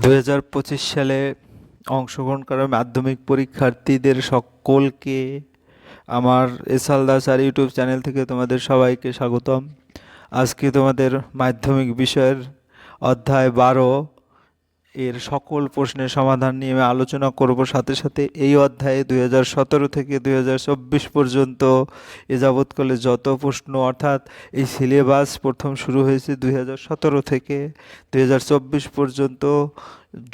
দুই হাজার পঁচিশ সালে অংশগ্রহণ করা মাধ্যমিক পরীক্ষার্থীদের সকলকে আমার এসাল দাস আর ইউটিউব চ্যানেল থেকে তোমাদের সবাইকে স্বাগতম। আজকে তোমাদের মাধ্যমিক বিষয়ের অধ্যায় বারো এর সকল প্রশ্নের সমাধান নিয়ে আমি আলোচনা করব। সাথে সাথে এই অধ্যায়ে দুই হাজার সতেরো থেকে দুই হাজার চব্বিশ পর্যন্ত এ যাবৎকালে যত প্রশ্ন, অর্থাৎ এই সিলেবাস প্রথম শুরু হয়েছে দুই হাজার সতেরো থেকে দুই হাজার চব্বিশ পর্যন্ত।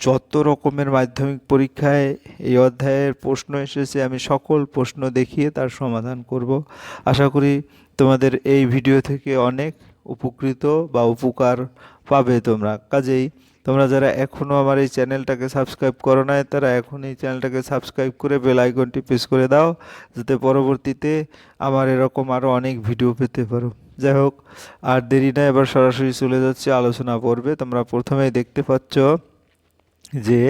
যত রকমের মাধ্যমিক পরীক্ষায় এই অধ্যায়ের প্রশ্ন এসেছে, আমি সকল প্রশ্ন দেখিয়ে তার সমাধান করব। আশা করি তোমাদের এই ভিডিও থেকে অনেক উপকৃত বা উপকার পাবে তোমরা। কাজেই তোমরা যারা এখনও আমার এই চ্যানেলটাকে সাবস্ক্রাইব করো নাই, তারা এখন এই চ্যানেলটাকে সাবস্ক্রাইব করে বেল আইকনটি প্রেস করে দাও, যাতে পরবর্তীতে আমার এরকম আরও অনেক ভিডিও পেতে পারো। যাই হোক, আর দেরি না, এবার সরাসরি চলে যাচ্ছে, আলোচনা পড়বে তোমরা প্রথমেই দেখতে পাচ্ছ যে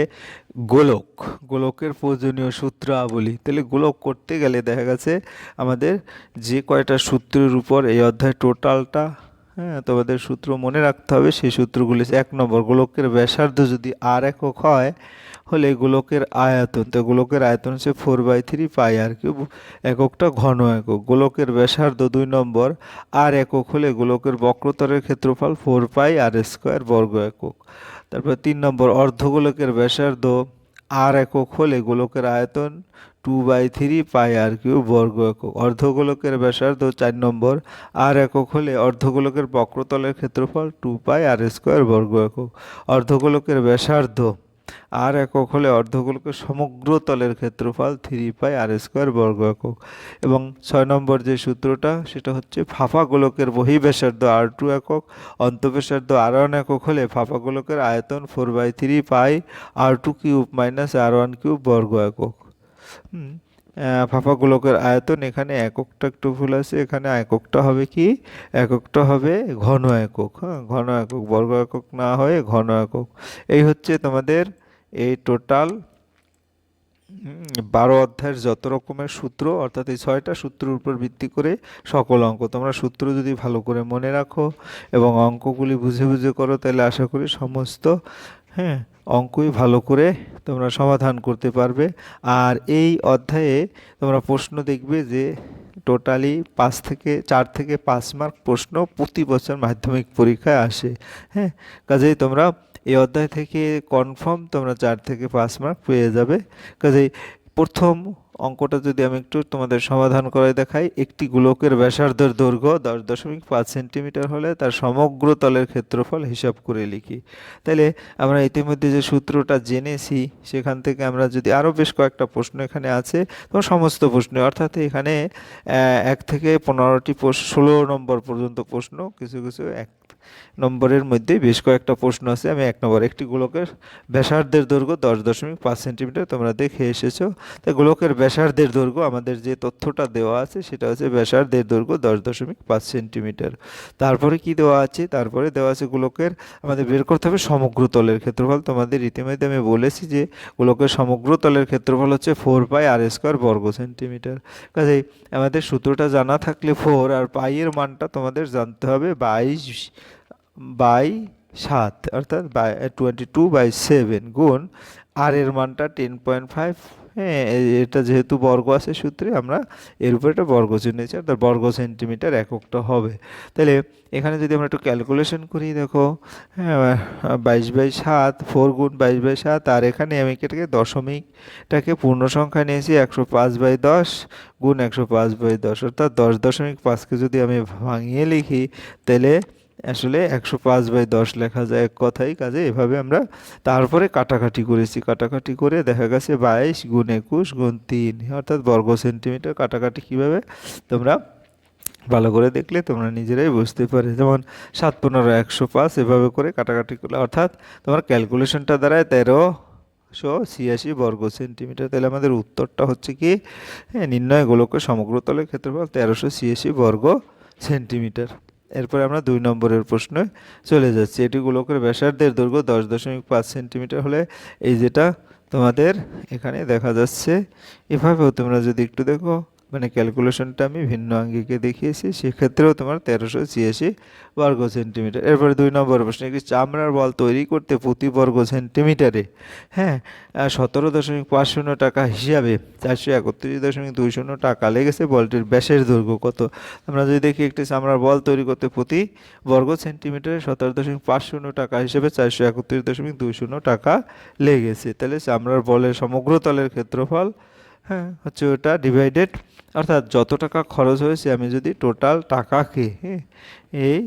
গোলক, গোলকের প্রয়োজনীয় সূত্র সূত্রাবলী। তাহলে গোলক করতে গেলে দেখা গেছে আমাদের যে কয়টা সূত্রের উপর এই অধ্যায় টোটালটা হ্যাঁ তোমাদের সূত্র মনে রাখতে হবে, সেই সূত্রগুলি এক নম্বর, গোলকের ব্যাসার্ধ যদি আর একক হয় হলে গোলকের আয়তন, তো গোলকের আয়তন হচ্ছে four by three pi r cube এককটা ঘন একক। গোলকের ব্যাসার্ধ দুই নম্বর আর একক হলে গোলকের বক্রতরের ক্ষেত্রফল ফোর পাই আর স্কোয়ার বর্গ একক। তারপর তিন নম্বর, অর্ধগোলকের ব্যাসার্ধ আর একক হলে গোলকের আয়তন two by three pi r cube বর্গ একক। অর্ধগোলকের ব্যাসার্ধ চার নম্বর। আর একক হলে অর্ধগোলকের বক্রতলের ক্ষেত্রফল টু পাই আর স্কোয়ার বর্গ একক। অর্ধগোলকের ব্যাসার্ধ। আর একক হলে অর্ধগোলকের সমগ্র তলের ক্ষেত্রফল থ্রি পাই আর স্কোয়ার বর্গ একক। এবং ছয় নম্বর যে সূত্রটা, সেটা হচ্ছে ফাফা গোলকের বহি ব্যাসার্ধ আর টু একক। অন্তঃব্যাসার্ধ আর ওয়ান একক হলে ফাফা গোলকের আয়তন four by three pi r two cube minus r one cube বর্গ একক। ফাফা গোলকের আয়তন এখানে এককটা একটু ভুল আছে, এখানে এককটা হবে কি? এককটা হবে ঘন একক হ্যাঁ ঘন একক, বর্গ একক না হয়ে ঘন একক। এই হচ্ছে তোমাদের এই টোটাল বারো অধ্যায়ের যত রকমের সূত্র, অর্থাৎ এই ছয়টা সূত্রের উপর ভিত্তি করে সকল অঙ্ক। তোমরা সূত্র যদি ভালো করে মনে রাখো এবং অঙ্কগুলি বুঝে বুঝে করো, তাহলে আশা করি সমস্ত হ্যাঁ অঙ্কই ভালো করে তোমরা সমাধান করতে পারবে। আর এই অধ্যায়ে তোমরা প্রশ্ন দেখবে যে টোটালি পাঁচ থেকে, চার থেকে পাঁচ মার্ক প্রশ্ন প্রতি বছর মাধ্যমিক পরীক্ষায় আসে। হ্যাঁ কাজেই তোমরা এই অধ্যায় থেকে কনফার্ম তোমরা চার থেকে পাঁচ মার্ক পেয়ে যাবে। কাজেই প্রথম অঙ্কটা যদি আমি একটু তোমাদের সমাধান করে দেখাই, একটি গোলকের ব্যাসার্ধের দৈর্ঘ্য দশ দশমিক পাঁচ সেন্টিমিটার হলে তার সমগ্র তলের ক্ষেত্রফল হিসাব করে লিখি। তাহলে আমরা ইতিমধ্যে যে সূত্রটা জেনেছি, সেখান থেকে আমরা যদি আরও বেশ কয়েকটা প্রশ্ন এখানে আছে, তো সমস্ত প্রশ্ন, অর্থাৎ এখানে এক থেকে পনেরোটি ষোলো নম্বর পর্যন্ত প্রশ্ন, কিছু কিছু, এক নম্বরের মধ্যে বেশ কয়েকটা প্রশ্ন আছে। আমি এক নম্বর, একটি গোলকের ব্যাসার্ধের দৈর্ঘ্য দশ দশমিক পাঁচ সেন্টিমিটার, তোমরা দেখে এসেছ। তাই গোলকের ব্যাসার্ধের দৈর্ঘ্য, আমাদের যে তথ্যটা দেওয়া আছে, সেটা হচ্ছে ব্যাসার্ধের দৈর্ঘ্য দশ দশমিক পাঁচ সেন্টিমিটার। তারপরে কি দেওয়া আছে? তারপরে দেওয়া আছে গোলকের, আমাদের বের করতে হবে সমগ্র তলের ক্ষেত্রফল। তোমাদের ইতিমধ্যে আমি বলেছি যে, গোলকের সমগ্র তলের ক্ষেত্রফল হচ্ছে ফোর পাই আর স্কোয়ার বর্গ সেন্টিমিটার। কাজেই আমাদের সূত্রটা জানা থাকলে ফোর আর পাইয়ের মানটা তোমাদের জানতে হবে। বাইশ বাই সাত, অর্থাৎ by twenty two by seven গুণ আর এর মানটা টেন পয়েন্ট ফাইভ হ্যাঁ এটা যেহেতু বর্গ আছে সূত্রে, আমরা এর উপরে একটা বর্গ চিহ্নিয়েছি অর্থাৎ বর্গ সেন্টিমিটার এককটা হবে। তাহলে এখানে যদি আমরা একটু ক্যালকুলেশন করি, দেখো হ্যাঁ বাইশ বাই সাত ফোর গুণ বাইশ বাই সাত, আর এখানে আমি এটাকে দশমিকটাকে পূর্ণ সংখ্যা নিয়েছি একশো পাঁচ বাই দশ গুণ একশো পাঁচ বাই দশ, অর্থাৎ দশ দশমিক পাঁচকে যদি আমি ভাঙিয়ে লিখি, তাহলে আসলে একশো পাঁচ বাই দশ লেখা যায় এক কথাই। কাজে এভাবে আমরা তারপরে কাটাকাটি করেছি। কাটাকাটি করে দেখা গেছে বাইশ গুণ একুশ গুণ তিন। অর্থাৎ বর্গ সেন্টিমিটার কাটাকাটি কীভাবে? তোমরা ভালো করে দেখলে তোমরা নিজেরাই বুঝতে পারে যেমন সাত পনেরো একশো পাঁচ এভাবে করে কাটাকাটি করলে, অর্থাৎ তোমার ক্যালকুলেশনটা দাঁড়ায় তেরো শো ছিয়াশি বর্গ সেন্টিমিটার। তাহলে আমাদের উত্তরটা হচ্ছে কি? হ্যাঁ নির্ণয় গোলকের সমগ্র তলের ক্ষেত্রফল তেরোশো ছিয়াশি বর্গ সেন্টিমিটার। এরপরে আমরা দুই নম্বরের প্রশ্নে চলে যাচ্ছি। এটি গোলকের ব্যাসার্ধের দৈর্ঘ্য দশ দশমিক পাঁচ সেন্টিমিটার হলে এই যেটা তোমাদের এখানে দেখা যাচ্ছে। এভাবেও তোমরা যদি একটু দেখো মানে ক্যালকুলেশনটা আমি ভিন্ন আঙ্গিকে দেখিয়েছি, সেক্ষেত্রেও তোমার তেরোশো ছিয়াশি বর্গ সেন্টিমিটার এরপরে দুই নম্বর প্রশ্ন একটি চামড়ার বল তৈরি করতে প্রতি বর্গ সেন্টিমিটারে হ্যাঁ সতেরো দশমিক পাঁচ শূন্য টাকা হিসাবে চারশো একত্রিশ দশমিক দুই শূন্য টাকা লেগেছে বলটির ব্যাসের দৈর্ঘ্য কত? আমরা যদি দেখি একটি চামড়ার বল তৈরি করতে প্রতি বর্গ সেন্টিমিটারে সতেরো দশমিক পাঁচ শূন্য টাকা হিসেবে চারশো একত্রিশ দশমিক দুই শূন্য টাকা লেগেছে। তাহলে চামড়ার বলের সমগ্র তলের ক্ষেত্রফল হ্যাঁ। হচ্ছে ওটা ডিভাইডেড অর্থাৎ যত টাকা খরচ হয়েছে, আমি যদি টোটাল টাকাকে এই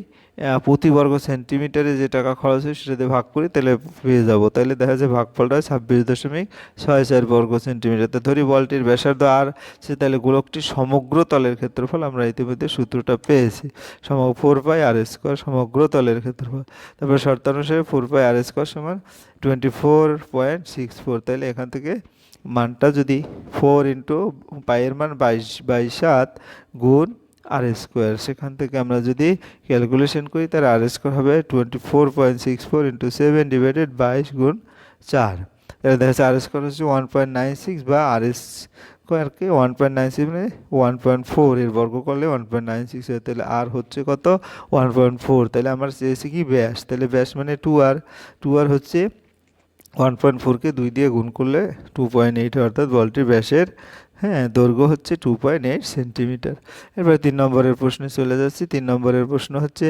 প্রতি বর্গ সেন্টিমিটারে যে টাকা খরচ হয় সেটাতে ভাগ করি, তাহলে পেয়ে যাব। তাহলে দেখা যায় ভাগফলটা ছাব্বিশ দশমিক ছয় চার বর্গ সেন্টিমিটার তো ধরি বলটির ব্যাসার্ধ আর সে তাহলে গোলকটির সমগ্র তলের ক্ষেত্রফল, আমরা ইতিমধ্যে সূত্রটা পেয়েছি। সম ফোর পাই আর স্কোয়ার সমগ্র তলের ক্ষেত্রফল। তারপর শর্তানুসারে ফোর পাই আর স্কোয়ার সমান twenty four point six four তাহলে এখান থেকে মানটা যদি ফোর ইন্টু পায়ের মান বাইশ বাইশ সাত গুণ আর স্কোয়ার সেখান থেকে আমরা যদি ক্যালকুলেশন করি তার আর স্কোয়ার হবে twenty four point six four into seven divided বাইশ গুণ চার। তাহলে দেখা যাচ্ছে আর স্কোয়ার হচ্ছে ওয়ান পয়েন্ট নাইন সিক্স বা আর স্কোয়ারকে ওয়ান পয়েন্ট নাইন সিক্স মানে ওয়ান পয়েন্ট ফোর এর বর্গ করলে ওয়ান পয়েন্ট নাইন সিক্স হয়, তাহলে আর হচ্ছে কত? ওয়ান পয়েন্ট ফোর তাহলে আমার চেয়েছে কি ব্যাস? তাহলে ব্যাস মানে টু আর টু আর হচ্ছে ওয়ান পয়েন্ট ফোরকে দুই দিয়ে গুণ করলে টু পয়েন্ট এইট অর্থাৎ বলটির ব্যাসের হ্যাঁ দৈর্ঘ্য হচ্ছে টু পয়েন্ট এইট সেন্টিমিটার এরপরে তিন নম্বরের প্রশ্নে চলে যাচ্ছি। তিন নম্বরের প্রশ্ন হচ্ছে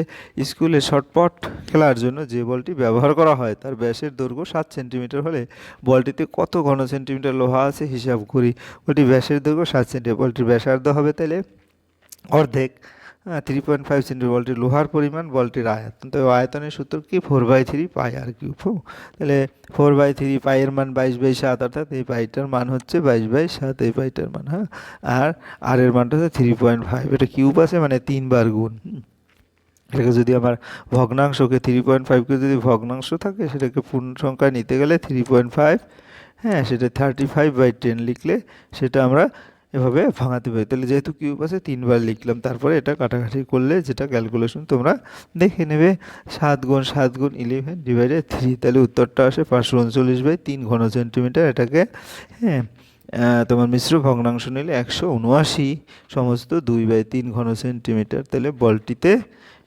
স্কুলে শর্টপট খেলার জন্য যে বলটি ব্যবহার করা হয়, তার ব্যাসের দৈর্ঘ্য সাত সেন্টিমিটার হলে বলটিতে কত ঘন সেন্টিমিটার লোহা আছে হিসাব করি। বলটি ব্যাসের দৈর্ঘ্য সাত সেন্টিমিটার বলটির ব্যাসার্ধ হবে তাহলে অর্ধেক। থ্রি পয়েন্ট ফাইভ সেন্টিমিটার বলটির লোহার পরিমাণ, বলটির আয়তন। তো আয়তনের সূত্র কি four by three pi r cube তাহলে ফোর বাই থ্রি পাইয়ের মান বাইশ বাই সাত, অর্থাৎ এই পাইটার মান হচ্ছে বাইশ বাই সাত, এই পাইটার মান হ্যাঁ? আর আর এর মানটা হচ্ছে থ্রি পয়েন্ট ফাইভ এটা কিউব আছে মানে তিনবার গুণ। এটাকে যদি আমার ভগ্নাংশকে থ্রি পয়েন্ট ফাইভকে যদি ভগ্নাংশ থাকে, সেটাকে পূর্ণ সংখ্যায় নিতে গেলে থ্রি পয়েন্ট ফাইভ হ্যাঁ সেটা থার্টি ফাইভ বাই টেন লিখলে সেটা আমরা এভাবে ভাঙাতে পারি। তাহলে যেহেতু কিউব আছে, তিনবার লিখলাম। তারপরে এটা কাটাকাটি করলে যেটা ক্যালকুলেশন তোমরা দেখে নেবে। সাত গুণ সাত গুণ ইলেভেন ডিভাইডেড থ্রি তাহলে উত্তরটা আসে পাঁচশো উনচল্লিশ বাই তিন ঘন সেন্টিমিটার এটাকে হ্যাঁ তোমার মিশ্র ভগ্নাংশ নিলে একশো উনআশি সমস্ত দুই বাই তিন ঘন সেন্টিমিটার তাহলে বলটিতে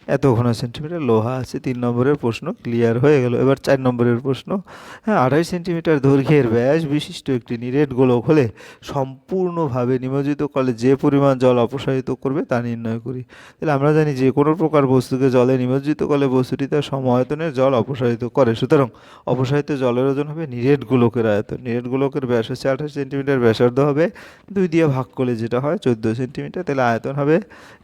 এত ঘন সেন্টিমিটার লোহা আছে, তিন নম্বরের প্রশ্ন ক্লিয়ার হয়ে গেল। এবার চার নম্বরের প্রশ্ন হ্যাঁ আড়াই সেন্টিমিটার দৈর্ঘ্যের ব্যাস বিশিষ্ট একটি নিরেট গোলক হলে সম্পূর্ণভাবে নিমজ্জিত কলে যে পরিমাণ জল অপসারিত করবে তা নির্ণয় করি। তাহলে আমরা জানি যে কোনো প্রকার বস্তুকে জলে নিমজ্জিত কলে বস্তুটি তার সমায়তনের জল অপসারিত করে। সুতরাং অপসারিত জলের ওজন হবে নিরেট গোলকের আয়তন। নিরেট গোলকের ব্যাস হচ্ছে আঠাশ সেন্টিমিটার ব্যাসার্ধ হবে দুই দিয়ে ভাগ করলে যেটা হয় চোদ্দ সেন্টিমিটার তাহলে আয়তন হবে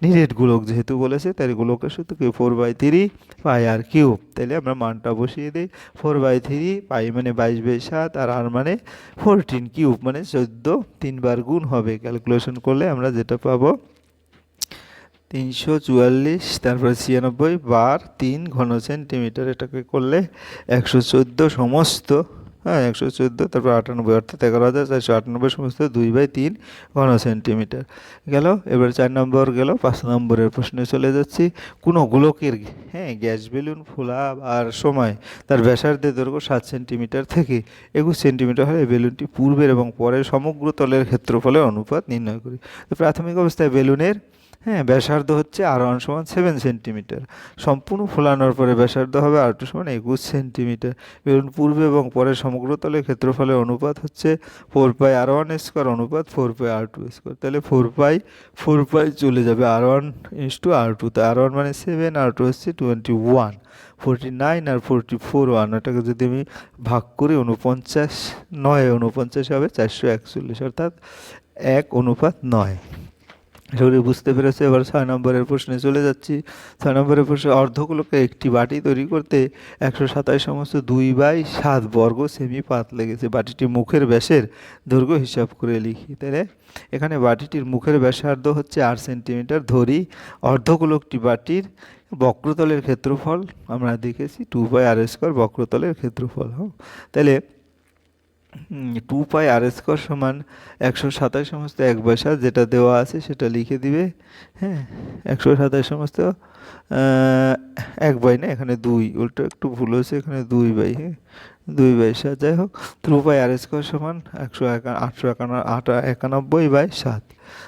নিরেট গোলক যেহেতু বলেছে তাই গোলকের সূত্র কি four by three pi r cube তাহলে আমরা মানটা বসিয়ে দিই। ফোর বাই থ্রি পাই মানে বাইশ বাই সাত আর আর মানে ফোরটিন কিউব মানে চোদ্দ তিনবার গুণ হবে। ক্যালকুলেশন করলে আমরা যেটা পাবো, তিনশো চুয়াল্লিশ, তারপরে ছিয়ানব্বই বার তিন ঘন সেন্টিমিটার এটাকে করলে একশো চোদ্দ সমস্ত হ্যাঁ একশো চোদ্দ, তারপর আটানব্বই, অর্থাৎ এগারো হাজার চারশো আটানব্বই সমস্ত দুই বাই তিন ঘন সেন্টিমিটার। গেল, এবার চার নম্বর গেল, পাঁচ নম্বরের প্রশ্নে চলে যাচ্ছি। কোনো গোলকের হ্যাঁ গ্যাস বেলুন, ফোলা আর সময়, তার ব্যাসার্ধের দৈর্ঘ্য সাত সেন্টিমিটার থেকে একুশ সেন্টিমিটার হলে বেলুনটি পূর্বের এবং পরের সমগ্র তলের ক্ষেত্রফলের অনুপাত নির্ণয় করি। তো প্রাথমিক অবস্থায় বেলুনের হ্যাঁ ব্যাসার্ধ হচ্ছে আর ওয়ান সমান সেভেন সেন্টিমিটার সম্পূর্ণ ফোলানোর পরে ব্যাসার্ধ হবে আর টু সমান একুশ সেন্টিমিটার বেলুন পূর্বে এবং পরে সমগ্র তলের ক্ষেত্রফলের অনুপাত হচ্ছে four pi r one square অনুপাত four pi r two square তাহলে ফোর পাই ফোর পাই চলে যাবে r one is two r two তা আর ওয়ান মানে সেভেন আর টু হচ্ছে টোয়েন্টি ওয়ান ফোরটি নাইন আর ফোরটি ফোর ওয়ান ওটাকে যদি আমি ভাগ করি উনপঞ্চাশ নয় উনপঞ্চাশ হবে চারশো একচল্লিশ, অর্থাৎ এক অনুপাত নয়। সেগুলি বুঝতে পেরেছে? এবার ছয় নম্বরের প্রশ্নে চলে যাচ্ছি। ছয় নম্বরের প্রশ্নে অর্ধগুলোকে একটি বাটি তৈরি করতে একশো সাতাশ সমস্ত দুই বাই সাত বর্গ সেমি পাত লেগেছে। বাটিটি মুখের ব্যাসের দৈর্ঘ্য হিসাব করে লিখি। তাহলে এখানে বাটিটির মুখের ব্যাসার্ধ হচ্ছে আট সেন্টিমিটার। ধরি অর্ধগোলকটি বাটির বক্রতলের ক্ষেত্রফল, আমরা দেখেছি টু বাই আর স্কোয়ার বক্রতলের ক্ষেত্রফল হ্যাঁ? তাহলে টু পাই আর স্কোয়ার সমান একশো সাতাশ সমস্ত এক বাই সাত যেটা দেওয়া আছে সেটা লিখে দিবে হ্যাঁ? একশো সাতাশ সমস্ত এক বাই না, এখানে দুই, উল্টো একটু ভুল হয়েছে, এখানে দুই বাই হ্যাঁ? দুই বাই সাত যাই হোক টু বাই আর স্কোয়ার সমান একশো একা, আটশো একান্ন, আট, একানব্বই বাই সাত।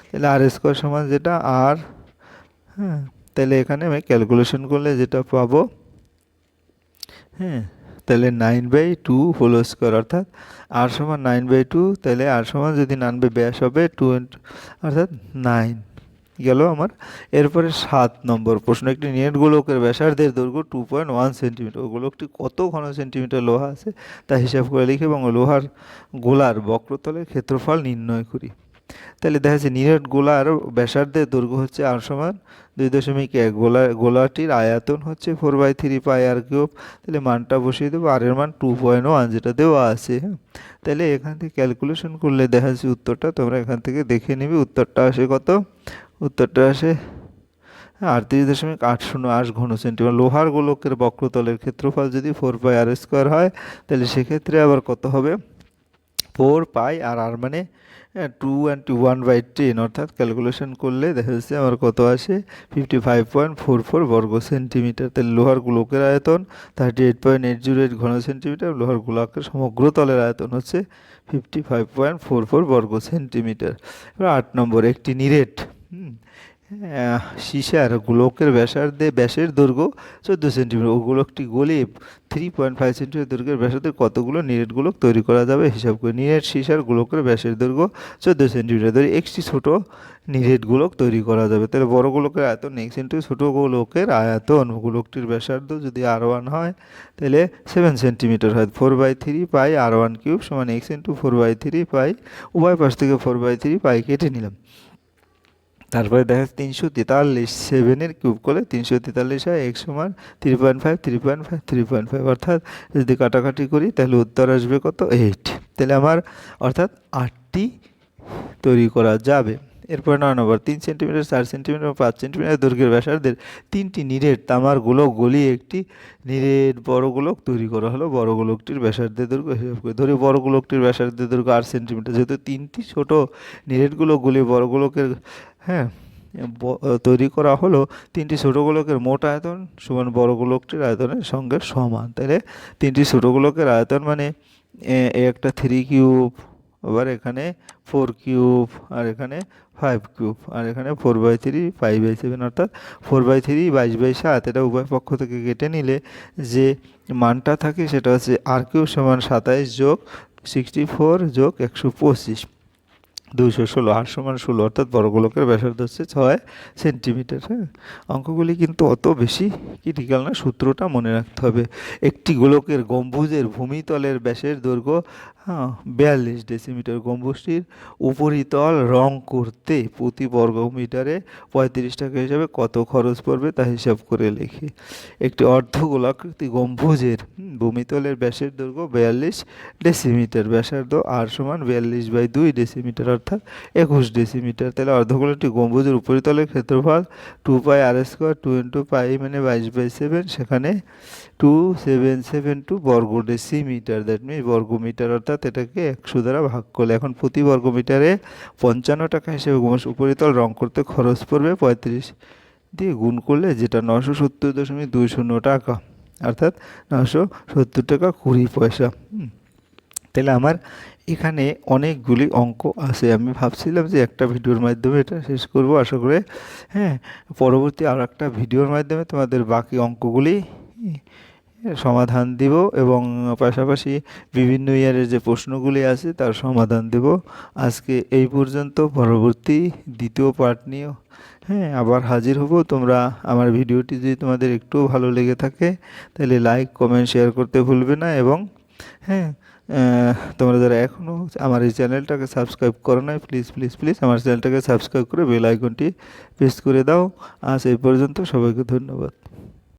তাহলে আর স্কোয়ার সমান যেটা, আর হ্যাঁ? তাহলে এখানে আমি ক্যালকুলেশন করলে যেটা পাবো হ্যাঁ? তাহলে nine by two whole square অর্থাৎ আর সমান নাইন বাই টু তাহলে আর সমান যদি নাইন বাই ব্যাস হবে টু অর্থাৎ নাইন গেল আমার। এরপরে সাত নম্বর প্রশ্ন, একটি নেট গোলকের ব্যাসার্ধের দৈর্ঘ্য টু পয়েন্ট ওয়ান সেন্টিমিটার ও গোলকটি কত ঘন সেন্টিমিটার লোহা আছে, তা হিসাব করে লিখি এবং লোহার গোলার বক্রতলের ক্ষেত্রফল নির্ণয় করি। তাহলে দেখা যাচ্ছে নিরেট গোলার ব্যাসার্ধের দৈর্ঘ্য হচ্ছে আর সমান দুই দশমিক এক। গোলা গোলাটির আয়তন হচ্ছে four by three pi r cube তাহলে মানটা বসিয়ে দেবো। আর এর মান টু পয়েন্ট ওয়ান যেটা দেওয়া আছে হ্যাঁ? তাহলে এখান থেকে ক্যালকুলেশন করলে দেখা যাচ্ছে উত্তরটা, তোমরা এখান থেকে দেখে নিবে উত্তরটা আসে কত? উত্তরটা আসে আটত্রিশ দশমিক আট শূন্য আট ঘন সেন্টিমিটার লোহার গোলকের বক্রতলের ক্ষেত্রফল যদি ফোর পাই আর স্কোয়ার হয়, তাহলে সেক্ষেত্রে আবার কত হবে? ফোর পাই আর আর মানে two and two one by ten অর্থাৎ ক্যালকুলেশন করলে দেখা যাচ্ছে আমার কত আসে? Fifty five point four four বর্গ সেন্টিমিটার তাহলে লোহার গোলকের আয়তন thirty eight point eight zero eight ঘন সেন্টিমিটার লোহার গোলকের সমগ্র তলের আয়তন হচ্ছে fifty five point four four বর্গ সেন্টিমিটার এবার আট নম্বর, একটি নিরেট। সীসার গোলকের ব্যাসার্ধে ব্যাসের দৈর্ঘ্য চোদ্দ সেন্টিমিটার। ও গোলকটি গলে থ্রি পয়েন্ট ফাইভ সেন্টিমিটার দৈর্ঘ্যের ব্যাসার্ধের কতগুলো নিরেট গোলক তৈরি করা যাবে হিসাব করে নিরেট সীসার গোলকের ব্যাসের দৈর্ঘ্য চোদ্দ সেন্টিমিটার। ধরে একটি ছোট নিরেট গোলক তৈরি করা যাবে। তাহলে বড় গোলকের আয়তন এক্স ইন্টু ছোটো গোলকের আয়তন গোলকটির ব্যাসার্ধ যদি আর ওয়ান হয়, তাহলে সেভেন সেন্টিমিটার হয়। Four by three pi r one cube সমান x into four by three pi উভয় পাশ থেকে ফোর বাই থ্রি পাই কেটে নিলাম। তারপরে দেখা যাচ্ছে তিনশো তেতাল্লিশ সেভেনের কিউব করলে তিনশো তেতাল্লিশ হয় এক সমান three point five three point five three point five অর্থাৎ যদি কাটাকাটি করি, তাহলে উত্তর আসবে কত? এইট তাহলে আমার অর্থাৎ আটটি তৈরি করা যাবে। এরপর নয় নম্বর, তিন সেন্টিমিটার চার সেন্টিমিটার পাঁচ সেন্টিমিটার দৈর্ঘ্যের ব্যাসার্ধের তিনটি নিরেট তামার গোলক গলিয়ে একটি নিরেট বড় গোলক তৈরি করা হলো। বড় গোলকটির ব্যাসার্ধের দৈর্ঘ্য, হিসাব করে ধরি বড় গোলকটির ব্যাসার্ধের দৈর্ঘ্য আট সেন্টিমিটার যেহেতু তিনটি ছোট নিরেটগুলো গলিয়ে বড় গোলকের হ্যাঁ তৈরি করা হলো তিনটি ছোটো গোলকের মোট আয়তন সমান বড় গোলকটির আয়তনের সঙ্গে সমান। তাহলে তিনটি ছোটো গোলকের আয়তন মানে একটা থ্রি কিউব আবার এখানে ফোর কিউব আর এখানে ফাইভ কিউব আর এখানে four by three five by seven অর্থাৎ ফোর বাই থ্রি বাইশ বাই সাত, এটা উভয় পক্ষ থেকে কেটে নিলে যে মানটা থাকে সেটা হচ্ছে আর কিউব সমান সাতাইশ যোগ সিক্সটি ফোর যোগ একশো পঁচিশ। দুইশো ষোলো, হার সমান ষোলো, অর্থাৎ বড় গোলকের ব্যাসার্ধ হচ্ছে ছয় সেন্টিমিটার হ্যাঁ? অঙ্কগুলি কিন্তু অত বেশি ক্রিটিক্যাল না, সূত্রটা মনে রাখতে হবে। একটি গোলকের গম্বুজের ভূমিতলের ব্যাসের দৈর্ঘ্য হ্যাঁ বিয়াল্লিশ ডেসিমিটার গম্বুজটির উপরিতল রং করতে প্রতি বর্গ মিটারে পঁয়ত্রিশ টাকা হিসাবে কত খরচ পড়বে তা হিসাব করে লিখি। একটি অর্ধগোলাকৃতি গম্বুজের ভূমিতলের ব্যাসের দৈর্ঘ্য বিয়াল্লিশ ডেসিমিটার ব্যাসার্ধ, আর সমান বিয়াল্লিশ বাই দুই ডেসিমিটার অর্থাৎ একুশ ডেসিমিটার তাহলে অর্ধগোলাকটি গম্বুজের উপরিতলের ক্ষেত্রফল two pi r square two into pi মানে বাইশ বাই সেভেন সেখানে টু সেভেন সেভেন টু বর্গ ডেসিমিটার দ্যাট মিনস বর্গ মিটার অর্থাৎ এটাকে একশো দ্বারা ভাগ করলে। এখন প্রতি বর্গ মিটারে পঞ্চান্ন টাকা হিসেবে উপরিতল রং করতে খরচ পড়বে পঁয়ত্রিশ দিয়ে গুণ করলে যেটা নশো সত্তর দশমিক দুই শূন্য টাকা, অর্থাৎ নশো সত্তর টাকা কুড়ি পয়সা। তাহলে আমার এখানে অনেকগুলি অঙ্ক আছে। আমি ভাবছিলাম যে একটা ভিডিওর মাধ্যমে এটা শেষ করব। আশা করে হ্যাঁ পরবর্তী আর একটা ভিডিওর মাধ্যমে তোমাদের বাকি অঙ্কগুলি সমাধান দিব এবং পাশাপাশি বিভিন্ন ইয়ারের যে প্রশ্নগুলি আছে তার সমাধান দেব। আজকে এই পর্যন্ত, পরবর্তী দ্বিতীয় পার্ট নিয়েও। হ্যাঁ আবার হাজির হব। তোমরা আমার ভিডিওটি যদি তোমাদের একটু ভালো লেগে থাকে, তাহলে লাইক কমেন্ট শেয়ার করতে ভুলবে না এবং হ্যাঁ তোমরা যারা এখনও আমার এই চ্যানেলটাকে সাবস্ক্রাইব করো নাই প্লিজ প্লিজ প্লিজ আমার চ্যানেলটাকে সাবস্ক্রাইব করে বেল আইকনটি প্রেস করে দাও। আজ এই পর্যন্ত সবাইকে ধন্যবাদ।